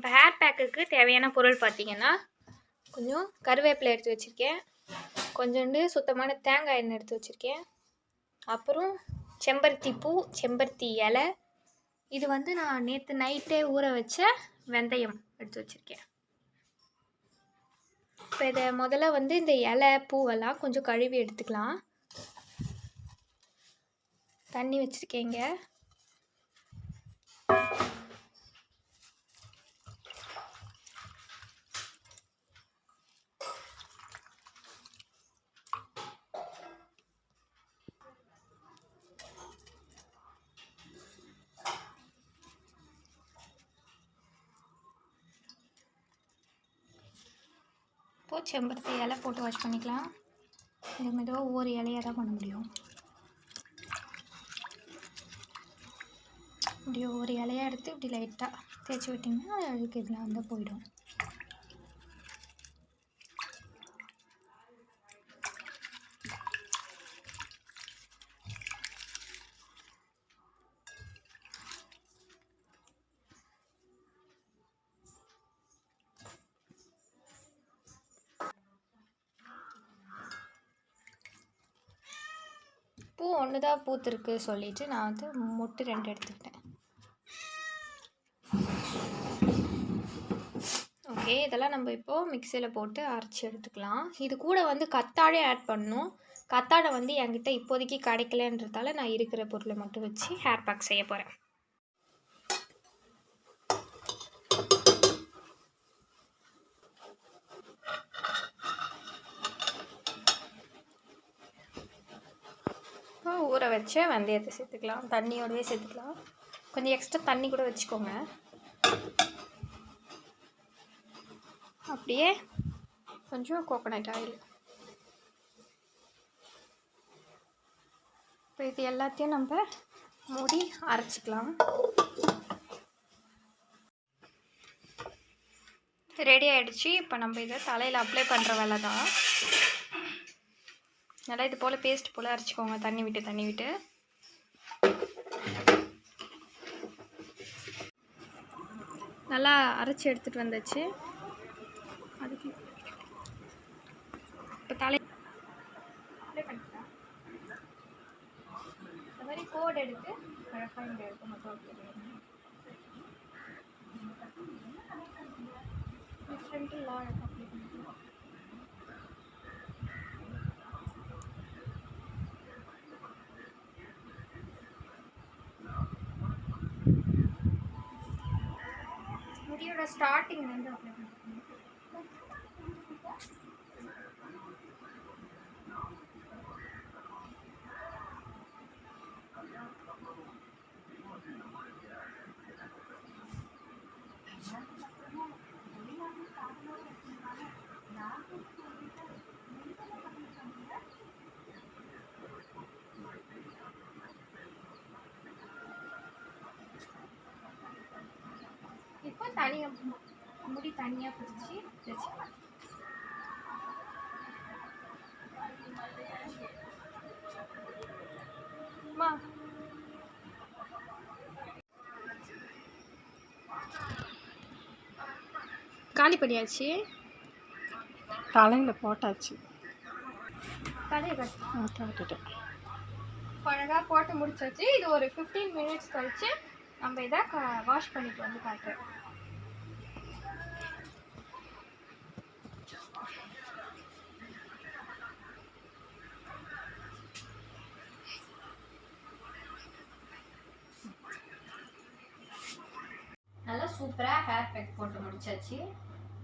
நம்ம ஹேர் பேக்குக்கு தேவையான பொருள் பார்த்தீங்கன்னா கொஞ்சம் கருவேப்பிலை எடுத்து வச்சுருக்கேன். கொஞ்சோண்டு சுத்தமான தேங்காய் எண்ணெய் எடுத்து வச்சுருக்கேன். அப்புறம் செம்பருத்தி பூ செம்பருத்தி இலை. இது வந்து நான் நேற்று நைட்டே ஊற வச்ச வெந்தயம் எடுத்து வச்சுருக்கேன். இப்போ இதை முதல்ல வந்து இந்த இலை பூவெல்லாம் கொஞ்சம் கழுவி எடுத்துக்கலாம். தண்ணி வச்சுருக்கேங்க இப்போது செம்பருத்தி இலை போட்டு வாஷ் பண்ணிக்கலாம். இது மெதுவாக ஒவ்வொரு இலையாக தான் பண்ண முடியும். இப்படி ஒவ்வொரு இலையாக எடுத்து இப்படி லைட்டாக தேய்ச்சி விட்டிங்கன்னா அதுக்கு இதெல்லாம் வந்து போயிடும். பூ ஒன்று தான் பூத்துருக்கு சொல்லிட்டு நான் வந்து மொட்டு ரெண்டு எடுத்துக்கிட்டேன். ஓகே இதெல்லாம் நம்ம இப்போது மிக்சியில் போட்டு அரைச்சி எடுத்துக்கலாம். இது கூட வந்து கத்தாழை ஆட் பண்ணணும். கத்தாழை வந்து என்கிட்ட இப்போதைக்கு கிடைக்கலன்றதால நான் இருக்கிற பொருளை மட்டும் வச்சு ஹேர் பேக் செய்ய போகிறேன் இப்போ ஊற வச்ச வெந்தயத்தை சேர்த்துக்கலாம் தண்ணியோடவே சேர்த்துக்கலாம். கொஞ்சம் எக்ஸ்ட்ரா தண்ணி கூட வச்சுக்கோங்க. அப்படியே கொஞ்சம் கோகோனட் ஆயில் இப்போ இது எல்லாத்தையும் நம்ம மூடி அரைச்சிக்கலாம். ரெடி ஆகிடுச்சு இப்போ நம்ம இதை தலையில் அப்ளை பண்ணுற வேலை தான் நல்லா இது போல் பேஸ்ட் போல் அரைச்சிக்கோங்க. தண்ணி விட்டு தண்ணி விட்டு. நல்லா அரைச்சி எடுத்துகிட்டு வந்தாச்சு. அதுக்கு இப்போ தலை அப்ளை இந்த மாதிரி கோட் எடுத்து அழகாக இங்கே எடுத்து மட்டும் அழகாக அப்ளை பண்ணிக்கலாம் தனியாக முடி தனியாக பிடிச்சி வச்சுக்கலாம். காலி பண்ணியாச்சு? தலையில் போட்டாச்சு. போட்டுட்டேன். அழகாக போட்டு முடிச்சாச்சு. இது ஒரு ஃபிஃப்டீன் மினிட்ஸ் கழிச்சு நம்ம இதை வாஷ் பண்ணிட்டு வந்து காட்டுறேன். நல்லா சூப்பராக ஹேர் பேக் போட்டு முடிச்சாச்சு.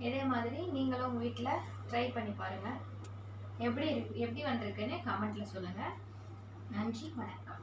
இதே மாதிரி நீங்களும் உங்கள் வீட்டில் ட்ரை பண்ணி பாருங்கள் எப்படி இருக்கு எப்படி வந்திருக்குன்னு கமெண்ட்டில் சொல்லுங்கள் நன்றி வணக்கம்.